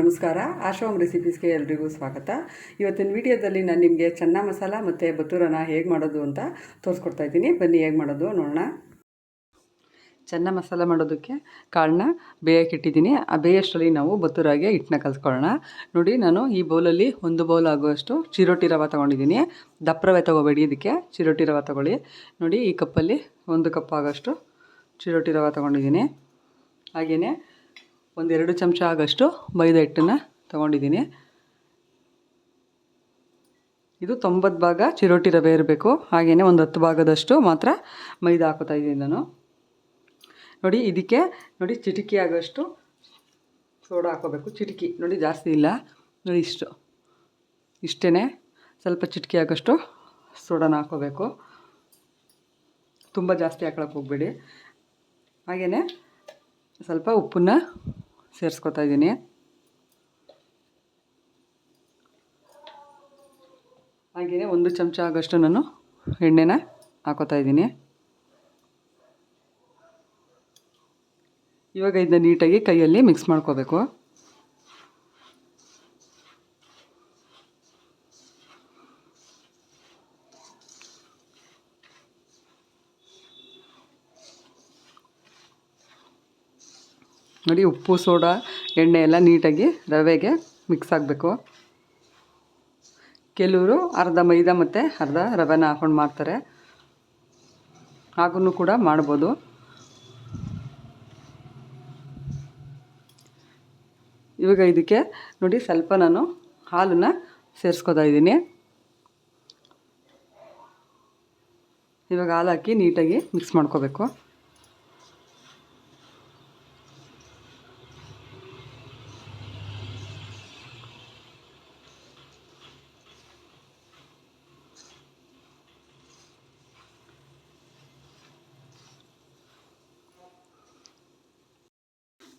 ನಮಸ್ಕಾರ ಆಶೋಮ್ ರೆಸಿಪೀಸ್ಗೆ ಎಲ್ರಿಗೂ ಸ್ವಾಗತ. ಇವತ್ತಿನ ವಿಡಿಯೋದಲ್ಲಿ ನಾನು ನಿಮಗೆ ಚೆನ್ನ ಮಸಾಲ ಮತ್ತು ಬತ್ತೂರನ ಹೇಗೆ ಮಾಡೋದು ಅಂತ ತೋರಿಸ್ಕೊಡ್ತಾ ಇದ್ದೀನಿ. ಬನ್ನಿ, ಹೇಗೆ ಮಾಡೋದು ನೋಡೋಣ. ಚೆನ್ನ ಮಸಾಲ ಮಾಡೋದಕ್ಕೆ ಕಾಳನ್ನ ಬೇಯಕ್ಕೆ ಇಟ್ಟಿದ್ದೀನಿ. ಆ ಬೇಯಷ್ಟರಲ್ಲಿ ನಾವು ಬತ್ತೂರಾಗೆ ಹಿಟ್ಟನ್ನ ಕಲಿಸ್ಕೊಳ್ಳೋಣ. ನೋಡಿ, ನಾನು ಈ ಬೌಲಲ್ಲಿ ಒಂದು ಬೌಲ್ ಆಗುವಷ್ಟು ಚಿರೋಟಿ ರವೆ ತೊಗೊಂಡಿದ್ದೀನಿ. ದಪ್ಪ ರವೆ ತೊಗೋಬೇಡಿ ಇದಕ್ಕೆ, ಚಿರೋಟಿ ರವೆ ತೊಗೊಳ್ಳಿ. ನೋಡಿ, ಈ ಕಪ್ಪಲ್ಲಿ ಒಂದು ಕಪ್ ಆಗೋಷ್ಟು ಚಿರೋಟಿ ರವೆ ತೊಗೊಂಡಿದ್ದೀನಿ. ಹಾಗೆಯೇ ಒಂದೆರಡು ಚಮಚ ಆಗಷ್ಟು ಮೈದಾ ಹಿಟ್ಟನ್ನು ತೊಗೊಂಡಿದ್ದೀನಿ. ಇದು ತೊಂಬತ್ತು ಭಾಗ ಚಿರೋಟಿ ರವೆ ಇರಬೇಕು. ಹಾಗೆಯೇ ಒಂದು ಹತ್ತು ಭಾಗದಷ್ಟು ಮಾತ್ರ ಮೈದಾ ಹಾಕೋತಾ ಇದ್ದೀನಿ ನಾನು. ನೋಡಿ, ಇದಕ್ಕೆ ನೋಡಿ ಚಿಟಿಕಿ ಆಗೋಷ್ಟು ಸೋಡಾ ಹಾಕೋಬೇಕು. ಚಿಟಿಕಿ ನೋಡಿ ಜಾಸ್ತಿ ಇಲ್ಲ. ನೋಡಿ ಇಷ್ಟು. ಇಷ್ಟೇ ಸ್ವಲ್ಪ ಚಿಟಿಕಿ ಆಗೋಷ್ಟು ಸೋಡಾನ ಹಾಕೋಬೇಕು. ತುಂಬ ಜಾಸ್ತಿ ಹಾಕೊಳಕ್ಕೆ ಹೋಗಬೇಡಿ. ಹಾಗೆಯೇ ಸ್ವಲ್ಪ ಉಪ್ಪನ್ನ ಸೇರಿಸ್ಕೊತಾ ಇದ್ದೀನಿ. ಹಾಗೆಯೇ ಒಂದು ಚಮಚ ಆಗೋಷ್ಟು ನಾನು ಎಣ್ಣೆನ ಹಾಕೋತಾ ಇದ್ದೀನಿ. ಇವಾಗ ಇದನ್ನ ನೀಟಾಗಿ ಕೈಯಲ್ಲಿ ಮಿಕ್ಸ್ ಮಾಡ್ಕೋಬೇಕು. ನೋಡಿ ಉಪ್ಪು, ಸೋಡಾ, ಎಣ್ಣೆ ಎಲ್ಲ ನೀಟಾಗಿ ರವೆಗೆ ಮಿಕ್ಸ್ ಆಗಬೇಕು. ಕೆಲವರು ಅರ್ಧ ಮೈದಾ ಮತ್ತು ಅರ್ಧ ರವೆನ ಹಾಕೊಂಡು ಮಾಡ್ತಾರೆ. ಹಾಗೂ ಕೂಡ ಮಾಡ್ಬೋದು. ಇವಾಗ ಇದಕ್ಕೆ ನೋಡಿ ಸ್ವಲ್ಪ ನಾನು ಹಾಲನ್ನು ಸೇರಿಸ್ಕೊತಾ ಇದ್ದೀನಿ. ಇವಾಗ ಹಾಲು ಹಾಕಿ ನೀಟಾಗಿ ಮಿಕ್ಸ್ ಮಾಡ್ಕೋಬೇಕು.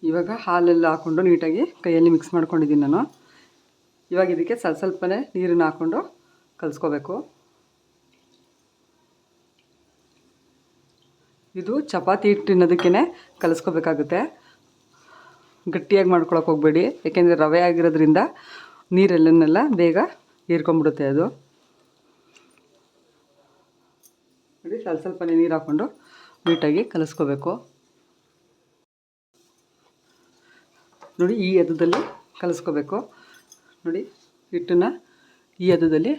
ಇವಾಗ ಹಾಲೆಲ್ಲ ಹಾಕ್ಕೊಂಡು ನೀಟಾಗಿ ಕೈಯಲ್ಲಿ ಮಿಕ್ಸ್ ಮಾಡ್ಕೊಂಡಿದ್ದೀನಿ ನಾನು. ಇವಾಗ ಇದಕ್ಕೆ ಸ್ವಲ್ಪ ಸ್ವಲ್ಪನೇ ನೀರನ್ನು ಹಾಕ್ಕೊಂಡು ಕಲಿಸ್ಕೋಬೇಕು. ಇದು ಚಪಾತಿ ಹಿಟ್ಟಿನೋದಕ್ಕೇ ಕಲಿಸ್ಕೋಬೇಕಾಗುತ್ತೆ. ಗಟ್ಟಿಯಾಗಿ ಮಾಡ್ಕೊಳಕ್ಕೆ ಹೋಗಬೇಡಿ. ಯಾಕೆಂದರೆ ರವೆ ಆಗಿರೋದ್ರಿಂದ ನೀರೆಲ್ಲನ್ನೆಲ್ಲ ಬೇಗ ಹೀರ್ಕೊಂಬಿಡುತ್ತೆ ಅದು. ನೋಡಿ, ಸ್ವಲ್ಪ ಸ್ವಲ್ಪನೇ ನೀರು ಹಾಕ್ಕೊಂಡು ನೀಟಾಗಿ ಕಲಿಸ್ಕೋಬೇಕು. ನೋಡಿ, ಈ ಎದದಲ್ಲಿ ಕಲಿಸ್ಕೋಬೇಕು. ನೋಡಿ, ಹಿಟ್ಟನ್ನು ಈ ಎದದಲ್ಲಿ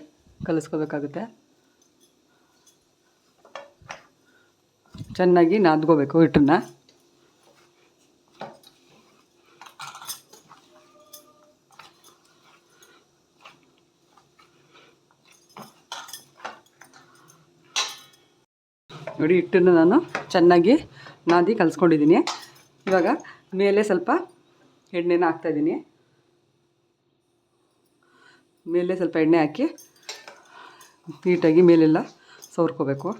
ಕಲಿಸ್ಕೋಬೇಕಾಗುತ್ತೆ. ಚೆನ್ನಾಗಿ ನಾದ್ಕೋಬೇಕು ಹಿಟ್ಟನ್ನು. ನೋಡಿ, ಹಿಟ್ಟನ್ನು ನಾನು ಚೆನ್ನಾಗಿ ನಾದಿ ಕಲಿಸ್ಕೊಂಡಿದ್ದೀನಿ. ಇವಾಗ ಮೇಲೆ ಸ್ವಲ್ಪ ಎಣ್ಣೆನ ಹಾಕ್ತಾಯಿದ್ದೀನಿ ಮೇಲೆ ಸ್ವಲ್ಪ ಎಣ್ಣೆ ಹಾಕಿ ನೀಟಾಗಿ ಮೇಲೆಲ್ಲ ಸವರ್ಕೋಬೇಕು.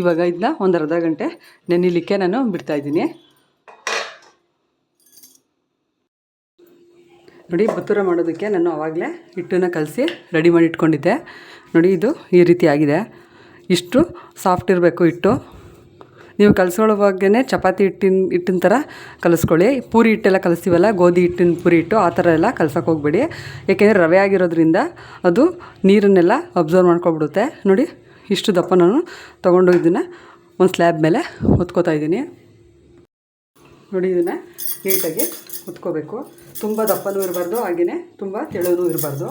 ಇವಾಗ ಇದನ್ನ ಒಂದು ಅರ್ಧ ಗಂಟೆ ನೆನಿಲಿಕ್ಕೆ ನಾನು ಬಿಡ್ತಾಯಿದ್ದೀನಿ ನೋಡಿ, ಬತ್ತೂರ ಮಾಡೋದಕ್ಕೆ ನಾನು ಆವಾಗಲೇ ಹಿಟ್ಟನ್ನು ಕಲಸಿ ರೆಡಿ ಮಾಡಿ ಇಟ್ಕೊಂಡಿದ್ದೆ ನೋಡಿ, ಇದು ಈ ರೀತಿ ಆಗಿದೆ. ಇಷ್ಟು ಸಾಫ್ಟ್ ಇರಬೇಕು ಹಿಟ್ಟು. ನೀವು ಕಲಸೋಳುವಾಗೇ ಚಪಾತಿ ಹಿಟ್ಟಿನ ಹಿಟ್ಟಿನ ಥರ ಕಲಿಸ್ಕೊಳ್ಳಿ. ಪೂರಿ ಹಿಟ್ಟೆಲ್ಲ ಕಲಿಸ್ತೀವಲ್ಲ, ಗೋಧಿ ಹಿಟ್ಟಿನ ಪೂರಿ ಹಿಟ್ಟು, ಆ ಥರ ಎಲ್ಲ ಕಲ್ಸೋಕೆ ಹೋಗಬೇಡಿ. ಏಕೆಂದರೆ ರವೆ ಆಗಿರೋದ್ರಿಂದ ಅದು ನೀರನ್ನೆಲ್ಲ ಅಬ್ಸರ್ವ್ ಮಾಡ್ಕೊಬಿಡುತ್ತೆ. ನೋಡಿ, ಇಷ್ಟು ದಪ್ಪ ನಾನು ತೊಗೊಂಡು ಇದನ್ನು ಒಂದು ಸ್ಲ್ಯಾಬ್ ಮೇಲೆ ಹೊತ್ಕೋತಾ ಇದ್ದೀನಿ. ನೋಡಿ, ಇದನ್ನು ನೀಟಾಗಿ ಹೊತ್ಕೋಬೇಕು. ತುಂಬ ದಪ್ಪನೂ ಇರಬಾರ್ದು ಹಾಗೆಯೇ ತುಂಬ ತೆಳುವೂ ಇರಬಾರ್ದು.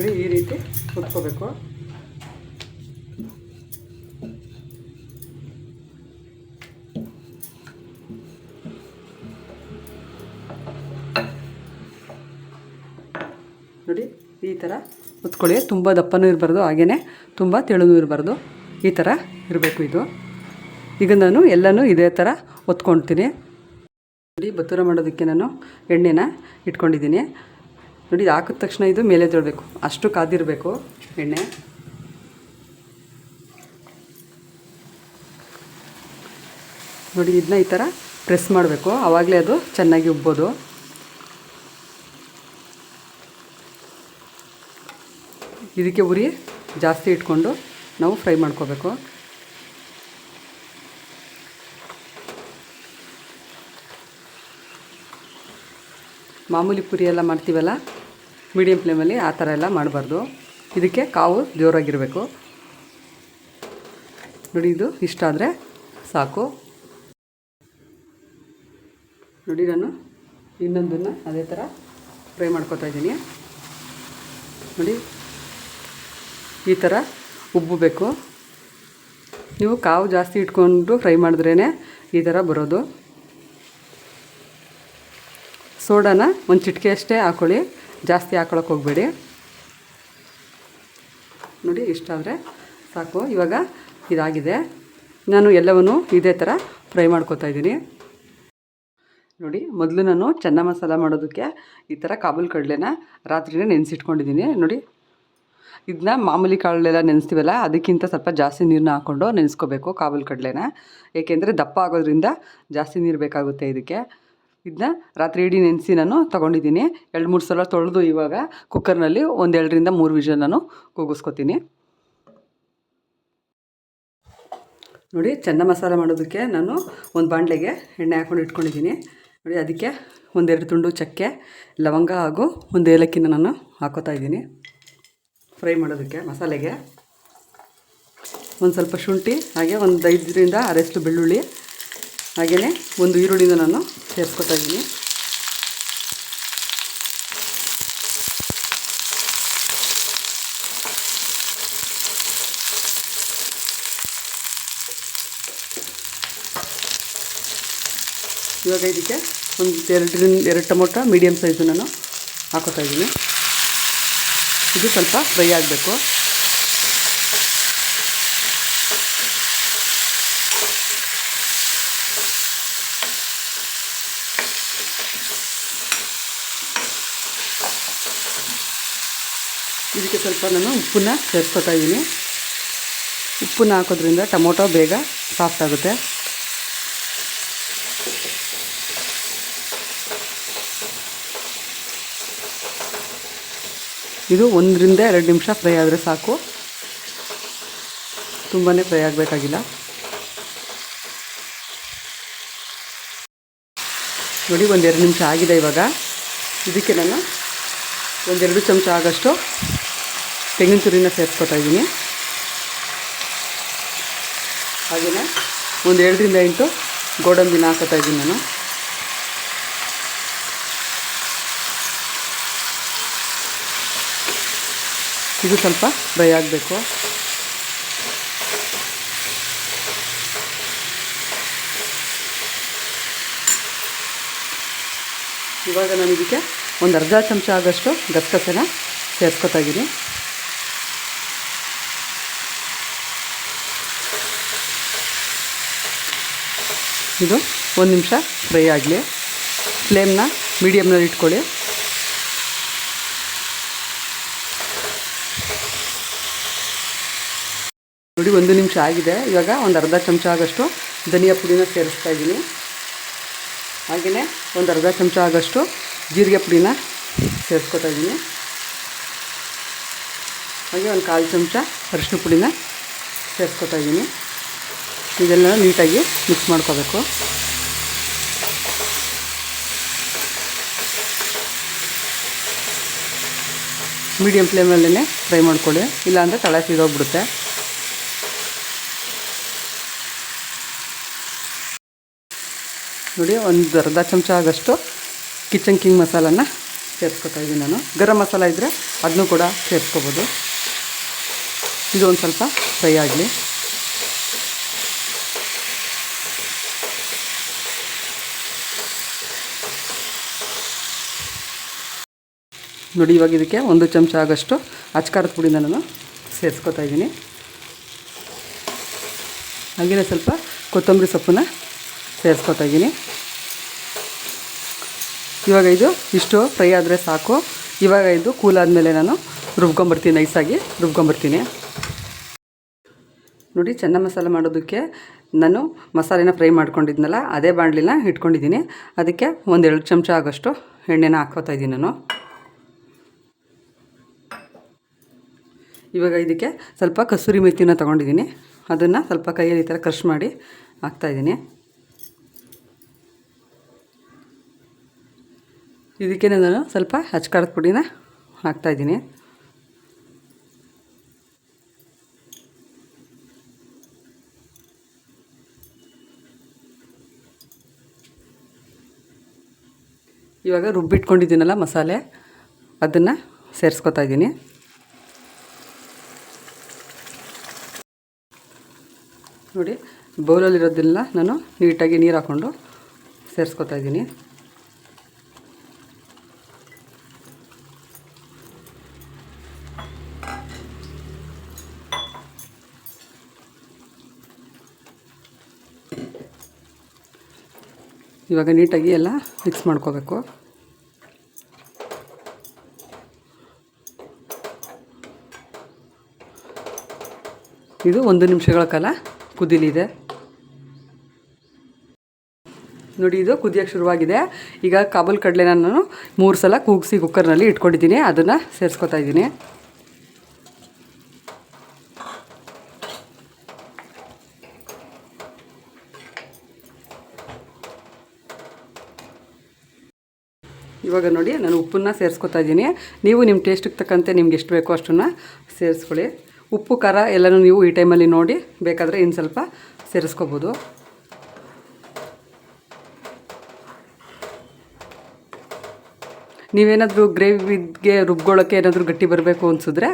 ನೋಡಿ ಈ ರೀತಿ ಕುತ್ಕೋಬೇಕು ನೋಡಿ ಈ ಥರ ಹೊತ್ಕೊಳ್ಳಿ ತುಂಬ ದಪ್ಪನೂ ಇರಬಾರ್ದು ಹಾಗೆಯೇ ತುಂಬ ತೆಳುನೂ ಇರಬಾರ್ದು ಈ ಥರ ಇರಬೇಕು ಇದು ಈಗ ನಾನು ಎಲ್ಲನೂ ಇದೇ ಥರ ಒತ್ಕೊಳ್ತೀನಿ ನೋಡಿ ಬತ್ತೂರ ಮಾಡೋದಕ್ಕೆ ನಾನು ಎಣ್ಣೆನ ಇಟ್ಕೊಂಡಿದ್ದೀನಿ ನೋಡಿ, ಇದು ಹಾಕಿದ ತಕ್ಷಣ ಇದು ಮೇಲೆ ತೊಳಬೇಕು. ಅಷ್ಟು ಕಾದಿರಬೇಕು ಎಣ್ಣೆ. ನೋಡಿ, ಇದನ್ನ ಈ ಥರ ಪ್ರೆಸ್ ಮಾಡಬೇಕು. ಆವಾಗಲೇ ಅದು ಚೆನ್ನಾಗಿ ಉಬ್ಬೋದು. ಇದಕ್ಕೆ ಉರಿ ಜಾಸ್ತಿ ಇಟ್ಕೊಂಡು ನಾವು ಫ್ರೈ ಮಾಡ್ಕೋಬೇಕು. ಮಾಮೂಲಿ ಪುರಿ ಎಲ್ಲ ಮಾಡ್ತೀವಲ್ಲ? ಮೀಡಿಯಮ್ ಫ್ಲೇಮಲ್ಲಿ ಆ ಥರ ಎಲ್ಲ ಮಾಡಬಾರ್ದು. ಇದಕ್ಕೆ ಕಾವು ಜೋರಾಗಿರಬೇಕು. ನೋಡಿ, ಇದು ಇಷ್ಟ ಆದರೆ ಸಾಕು. ನೋಡಿ, ನಾನು ಇನ್ನೊಂದನ್ನು ಅದೇ ಥರ ಫ್ರೈ ಮಾಡ್ಕೊತಾ ಇದ್ದೀನಿ. ನೋಡಿ, ಈ ಥರ ಉಬ್ಬಬೇಕು. ನೀವು ಕಾವು ಜಾಸ್ತಿ ಇಟ್ಕೊಂಡು ಫ್ರೈ ಮಾಡಿದ್ರೇ ಈ ಥರ ಬರೋದು. ಸೋಡಾನ ಒಂದು ಚಿಟಿಕೆ ಅಷ್ಟೇ ಹಾಕೊಳ್ಳಿ. ಜಾಸ್ತಿ ಹಾಕೊಳಕ್ಕೆ ಹೋಗಬೇಡಿ. ನೋಡಿ ಇಷ್ಟಾದರೆ ಸಾಕು. ಇವಾಗ ಇದಾಗಿದೆ. ನಾನು ಎಲ್ಲವನ್ನು ಇದೇ ಥರ ಫ್ರೈ ಮಾಡ್ಕೊತಾ ಇದ್ದೀನಿ. ನೋಡಿ, ಮೊದಲು ನಾನು ಚೆನ್ನ ಮಸಾಲ ಮಾಡೋದಕ್ಕೆ ಈ ಥರ ಕಾಬೂಲ್ ಕಡಲೆನ ರಾತ್ರಿನೇ ನೆನೆಸಿಟ್ಕೊಂಡಿದ್ದೀನಿ. ನೋಡಿ ಇದನ್ನ ಮಾಮೂಲಿ ಕಾಳೆಲ್ಲ ನೆನೆಸ್ತೀವಲ್ಲ, ಅದಕ್ಕಿಂತ ಸ್ವಲ್ಪ ಜಾಸ್ತಿ ನೀರನ್ನ ಹಾಕ್ಕೊಂಡು ನೆನೆಸ್ಕೋಬೇಕು ಕಾಬೂಲ್ ಕಡಲೆನ. ಏಕೆಂದರೆ ದಪ್ಪ ಆಗೋದ್ರಿಂದ ಜಾಸ್ತಿ ನೀರು ಬೇಕಾಗುತ್ತೆ ಇದಕ್ಕೆ. ಇದನ್ನ ರಾತ್ರಿ ಇಡೀ ನೆನೆಸಿ ನಾನು ತೊಗೊಂಡಿದ್ದೀನಿ. ಎರಡು ಮೂರು ಸಲ ತೊಳೆದು ಇವಾಗ ಕುಕ್ಕರ್ನಲ್ಲಿ ಒಂದು ಎರಡರಿಂದ ಮೂರು ವಿಷಲ್ ನಾನು ಕೂಗಿಸ್ಕೊತೀನಿ. ನೋಡಿ ಚೆನ್ನ ಮಸಾಲ ಮಾಡೋದಕ್ಕೆ ನಾನು ಒಂದು ಬಾಣಲೆಗೆ ಎಣ್ಣೆ ಹಾಕ್ಕೊಂಡು ಇಟ್ಕೊಂಡಿದ್ದೀನಿ. ನೋಡಿ, ಅದಕ್ಕೆ ಒಂದೆರಡು ತುಂಡು ಚಕ್ಕೆ, ಲವಂಗ ಹಾಗೂ ಒಂದು ಏಲಕ್ಕಿನ ನಾನು ಹಾಕೋತಾ ಇದ್ದೀನಿ. ಫ್ರೈ ಮಾಡೋದಕ್ಕೆ ಮಸಾಲೆಗೆ. ಒಂದು ಸ್ವಲ್ಪ ಶುಂಠಿ, ಹಾಗೆ ಒಂದು ಐದರಿಂದ ಆರಷ್ಟು ಬೆಳ್ಳುಳ್ಳಿ ಹಾಗೆಯೇ ಒಂದು ಈರುಳ್ಳಿನ ನಾನು ಸೇರಿಸ್ಕೊತಾ ಇದ್ದೀನಿ. ಇವಾಗ ಇದಕ್ಕೆ ಒಂದು ಎರಡರಿಂದ ಎರಡು ಟೊಮೊಟೊ ಮೀಡಿಯಮ್ ಸೈಜು ನಾನು ಹಾಕೋತಾ ಇದ್ದೀನಿ. ಇದು ಸ್ವಲ್ಪ ಫ್ರೈ ಆಗಬೇಕು. ಇದಕ್ಕೆ ಸ್ವಲ್ಪ ನಾನು ಉಪ್ಪನ್ನ ಸೇರಿಸ್ಕೊತಾ ಇದ್ದೀನಿ. ಉಪ್ಪನ್ನ ಹಾಕೋದ್ರಿಂದ ಟೊಮೊಟೊ ಬೇಗ ಸಾಫ್ಟ್ ಆಗುತ್ತೆ. ಇದು ಒಂದರಿಂದ ಎರಡು ನಿಮಿಷ ಫ್ರೈ ಆದರೆ ಸಾಕು. ತುಂಬಾ ಫ್ರೈ ಆಗಬೇಕಾಗಿಲ್ಲ. ನೋಡಿ, ಒಂದೆರಡು ನಿಮಿಷ ಆಗಿದೆ ಇವಾಗ. ಇದಕ್ಕೆ ನಾನು ಒಂದೆರಡು ಚಮಚ ಆಗೋಷ್ಟು ತೆಂಗಿನ ತುರಿನ ಸೇರಿಸ್ಕೊತಾ ಇದ್ದೀನಿ ಹಾಗೆಯೇ ಒಂದು ಎರಡರಿಂದ ಎಂಟು ಗೋಡಂಬಿನ ಹಾಕೋತಾ ಇದ್ದೀನಿ ನಾನು. ಇದು ಸ್ವಲ್ಪ ಫ್ರೈ ಆಗಬೇಕು. ಇವಾಗ ನಾನು ಇದಕ್ಕೆ ಒಂದು ಅರ್ಧ ಚಮಚ ಆಗೋಷ್ಟು ಗಸಗಸೆನ ಸೇರಿಸ್ಕೊತಾ ಇದ್ದೀನಿ ಇದು ಒಂದು ನಿಮಿಷ ಫ್ರೈ ಆಗಲಿ. ಫ್ಲೇಮ್ನ ಮೀಡಿಯಮ್ನಲ್ಲಿ ಇಟ್ಕೊಳ್ಳಿ. ನೋಡಿ, ಒಂದು ನಿಮಿಷ ಆಗಿದೆ. ಇವಾಗ ಒಂದು ಅರ್ಧ ಚಮಚ ಆಗಷ್ಟು ಧನಿಯಾ ಪುಡಿನ ಸೇರಿಸ್ತಾ ಇದ್ದೀನಿ. ಹಾಗೆಯೇ ಒಂದು ಅರ್ಧ ಚಮಚ ಆಗೋಷ್ಟು ಜೀರಿಗೆ ಪುಡಿನ ಸೇರಿಸ್ಕೊತಾ ಇದ್ದೀನಿ. ಹಾಗೆ ಒಂದು ಕಾಲು ಚಮಚ ಅರಿಶಿನ ಪುಡಿನ ಸೇರಿಸ್ಕೊತಾ ಇದ್ದೀನಿ. ಇದೆಲ್ಲ ನೀಟಾಗಿ ಮಿಕ್ಸ್ ಮಾಡ್ಕೋಬೇಕು. ಮೀಡಿಯಮ್ ಫ್ಲೇಮಲ್ಲೇ ಫ್ರೈ ಮಾಡ್ಕೊಳ್ಳಿ. ಇಲ್ಲಾಂದರೆ ತಳ ಸೀದೋಗ್ಬಿಡುತ್ತೆ. ನೋಡಿ, ಒಂದು ಅರ್ಧ ಚಮಚ ಆಗಷ್ಟು ಕಿಚನ್ ಕಿಂಗ್ ಮಸಾಲನ ಸೇರಿಸ್ಕೊತಾ ಇದ್ದೀನಿ ನಾನು. ಗರಂ ಮಸಾಲ ಇದ್ದರೆ ಅದನ್ನೂ ಕೂಡ ಸೇರಿಸ್ಕೋಬೋದು. ಇದು ಒಂದು ಸ್ವಲ್ಪ ಫ್ರೈ ಆಗಲಿ. ನೋಡಿ, ಇವಾಗ ಇದಕ್ಕೆ ಒಂದು ಚಮಚ ಆಗೋಷ್ಟು ಅಚ್ಕಾರದ ಪುಡಿನ ನಾನು ಸೇರಿಸ್ಕೊತಾ ಇದ್ದೀನಿ. ಹಾಗೆಯೇ ಸ್ವಲ್ಪ ಕೊತ್ತಂಬರಿ ಸೊಪ್ಪನ್ನ ಸೇರಿಸ್ಕೊತಾ ಇದ್ದೀನಿ. ಇವಾಗ ಇದು ಇಷ್ಟು ಫ್ರೈ ಆದರೆ ಸಾಕು. ಇವಾಗ ಇದು ಕೂಲ್ ಆದಮೇಲೆ ನಾನು ರುಬ್ಕೊಂಬರ್ತೀನಿ ನೈಸಾಗಿ ರುಬ್ಕೊಂಬರ್ತೀನಿ ನೋಡಿ ಚೆನ್ನ ಮಸಾಲ ಮಾಡೋದಕ್ಕೆ ನಾನು ಮಸಾಲೆನ ಫ್ರೈ ಮಾಡ್ಕೊಂಡಿದ್ನಲ್ಲ, ಅದೇ ಬಾಣಲಿನ ಇಟ್ಕೊಂಡಿದ್ದೀನಿ. ಅದಕ್ಕೆ ಒಂದೆರಡು ಚಮಚ ಆಗೋಷ್ಟು ಎಣ್ಣೆನ ಹಾಕ್ಕೋತಾ ಇದ್ದೀನಿ ನಾನು. ಇವಾಗ ಇದಕ್ಕೆ ಸ್ವಲ್ಪ ಕಸೂರಿ ಮೆಥಿನ ತೊಗೊಂಡಿದ್ದೀನಿ. ಅದನ್ನು ಸ್ವಲ್ಪ ಕೈಯಲ್ಲಿ ಈ ಥರ ಕ್ರಶ್ ಮಾಡಿ ಹಾಕ್ತಾಯಿದ್ದೀನಿ ಇದಕ್ಕೆ ನಾನು ಸ್ವಲ್ಪ ಹಚ್ಕಾರದ ಪುಡಿನ ಹಾಕ್ತಾಯಿದ್ದೀನಿ ಇವಾಗ ರುಬ್ಬಿಟ್ಕೊಂಡಿದ್ದೀನಲ್ಲ ಮಸಾಲೆ, ಅದನ್ನು ಸೇರಿಸ್ಕೊತಾ ಇದ್ದೀನಿ. ನೋಡಿ ಬೌಲಲ್ಲಿರೋದೆಲ್ಲ ನಾನು ನೀಟಾಗಿ ನೀರು ಹಾಕ್ಕೊಂಡು ಸೇರಿಸ್ಕೊತಾ ಇದ್ದೀನಿ. ಇವಾಗ ನೀಟಾಗಿ ಎಲ್ಲ ಮಿಕ್ಸ್ ಮಾಡ್ಕೋಬೇಕು. ಇದು ಒಂದು ನಿಮಿಷಗಳ ಕಾಲ ಕುದಿಲಿದೆ. ನೋಡಿ, ಇದು ಕುದಿಯೋಕ್ಕೆ ಶುರುವಾಗಿದೆ. ಈಗ ಕಾಬಲ್ ಕಡಲೆನ ನಾನು ಮೂರು ಸಲ ಕೂಗಿಸಿ ಕುಕ್ಕರ್ನಲ್ಲಿ ಇಟ್ಕೊಂಡಿದ್ದೀನಿ. ಅದನ್ನು ಸೇರಿಸ್ಕೊತಾ ಇದ್ದೀನಿ. ಇವಾಗ ನೋಡಿ, ನಾನು ಉಪ್ಪನ್ನ ಸೇರಿಸ್ಕೊತಾ ಇದ್ದೀನಿ. ನೀವು ನಿಮ್ಮ ಟೇಸ್ಟಿಗೆ ತಕ್ಕಂತೆ ನಿಮ್ಗೆ ಎಷ್ಟು ಬೇಕೋ ಅಷ್ಟನ್ನು ಸೇರಿಸ್ಕೊಳ್ಳಿ. ಉಪ್ಪು, ಖಾರ ಎಲ್ಲನೂ ನೀವು ಈ ಟೈಮಲ್ಲಿ ನೋಡಿ ಬೇಕಾದರೆ ಇನ್ನು ಸ್ವಲ್ಪ ಸೇರಿಸ್ಕೋಬೋದು. ನೀವೇನಾದರೂ ಗ್ರೇವಿಗೆ ರುಬ್ಕೊಳ್ಳೋಕ್ಕೆ ಏನಾದರೂ ಗಟ್ಟಿ ಬರಬೇಕು ಅನಿಸಿದ್ರೆ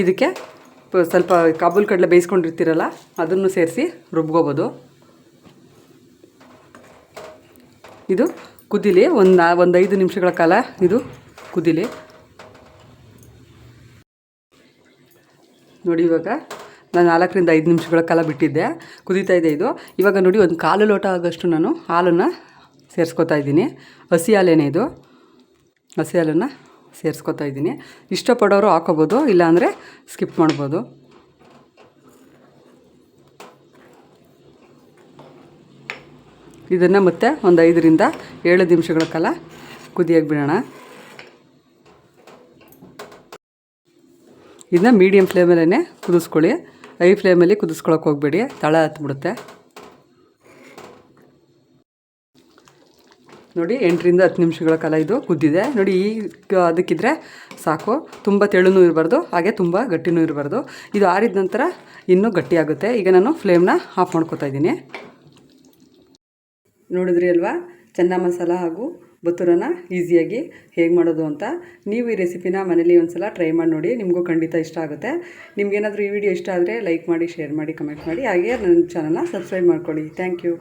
ಇದಕ್ಕೆ ಸ್ವಲ್ಪ ಕಾಬೂಲ್ ಕಡಲೆ ಬೇಯಿಸ್ಕೊಂಡಿರ್ತೀರಲ್ಲ, ಅದನ್ನು ಸೇರಿಸಿ ರುಬ್ಕೋಬೋದು. ಇದು ಕುದಿಲಿ, ಒಂದು ಒಂದು ಐದು ನಿಮಿಷಗಳ ಕಾಲ ಇದು ಕುದಿಲಿ. ನೋಡಿ ಇವಾಗ ನಾನು ನಾಲ್ಕರಿಂದ ಐದು ನಿಮಿಷಗಳ ಕಾಲ ಬಿಟ್ಟಿದ್ದೆ, ಕುದೀತಾ ಇದೆ ಇದು. ಇವಾಗ ನೋಡಿ ಒಂದು ಕಾಲು ಲೋಟ ಆಗೋಷ್ಟು ನಾನು ಹಾಲನ್ನು ಸೇರಿಸ್ಕೊತಾ ಇದ್ದೀನಿ. ಹಸಿ ಹಾಲೇನೇ ಇದು. ಹಸಿ ಹಾಲನ್ನು ಸೇರಿಸ್ಕೊತಾ ಇದ್ದೀನಿ. ಇಷ್ಟಪಡೋರು ಹಾಕೋಬೋದು, ಇಲ್ಲಾಂದರೆ ಸ್ಕಿಪ್ ಮಾಡ್ಬೋದು. ಇದನ್ನು ಮತ್ತೆ ಒಂದು ಐದರಿಂದ ಏಳು ನಿಮಿಷಗಳ ಕಾಲ ಕುದಿಯಾಗಿ ಬಿಡೋಣ. ಇದನ್ನ ಮೀಡಿಯಮ್ ಫ್ಲೇಮಲ್ಲೇ ಕುದಿಸ್ಕೊಳ್ಳಿ. ಐ ಫ್ಲೇಮಲ್ಲಿ ಕುದಿಸ್ಕೊಳಕ್ಕೆ ಹೋಗಬೇಡಿ. ತಳ ಹತ್ಬಿಡುತ್ತೆ. ನೋಡಿ, ಎಂಟರಿಂದ ಹತ್ತು ನಿಮಿಷಗಳ ಕಾಲ ಇದು ಕುದ್ದಿದೆ. ನೋಡಿ, ಈಗ ಅದಕ್ಕಿದ್ರೆ ಸಾಕು. ತುಂಬ ತೆಳುನೂ ಇರಬಾರ್ದು, ಹಾಗೆ ತುಂಬ ಗಟ್ಟಿನೂ ಇರಬಾರ್ದು. ಇದು ಆರಿದ ನಂತರ ಇನ್ನೂ ಗಟ್ಟಿಯಾಗುತ್ತೆ. ಈಗ ನಾನು ಫ್ಲೇಮ್ನ ಆಫ್ ಮಾಡ್ಕೋತಾ ಇದ್ದೀನಿ. ನೋಡಿದ್ರಿ ಅಲ್ವಾ? ಚೆನ್ನ ಮಸಾಲ ಹಾಗೂ ಬತ್ತೂರನ ಈಸಿಯಾಗಿ ಹೇಗೆ ಮಾಡೋದು ಅಂತ ನೀವು ಈ ರೆಸಿಪಿನ ಮನೇಲಿ ಒಂದು ಸಲ ಟ್ರೈ ಮಾಡಿ ನೋಡಿ, ನಿಮಗೂ ಖಂಡಿತ ಇಷ್ಟ ಆಗುತ್ತೆ. ನಿಮ್ಗೇನಾದರೂ ಈ ವಿಡಿಯೋ ಇಷ್ಟ ಆದರೆ ಲೈಕ್ ಮಾಡಿ, ಶೇರ್ ಮಾಡಿ, ಕಮೆಂಟ್ ಮಾಡಿ, ಹಾಗೆ ನನ್ನ ಚಾನಲ್ನ ಸಬ್ಸ್ಕ್ರೈಬ್ ಮಾಡ್ಕೊಳ್ಳಿ. Thank you.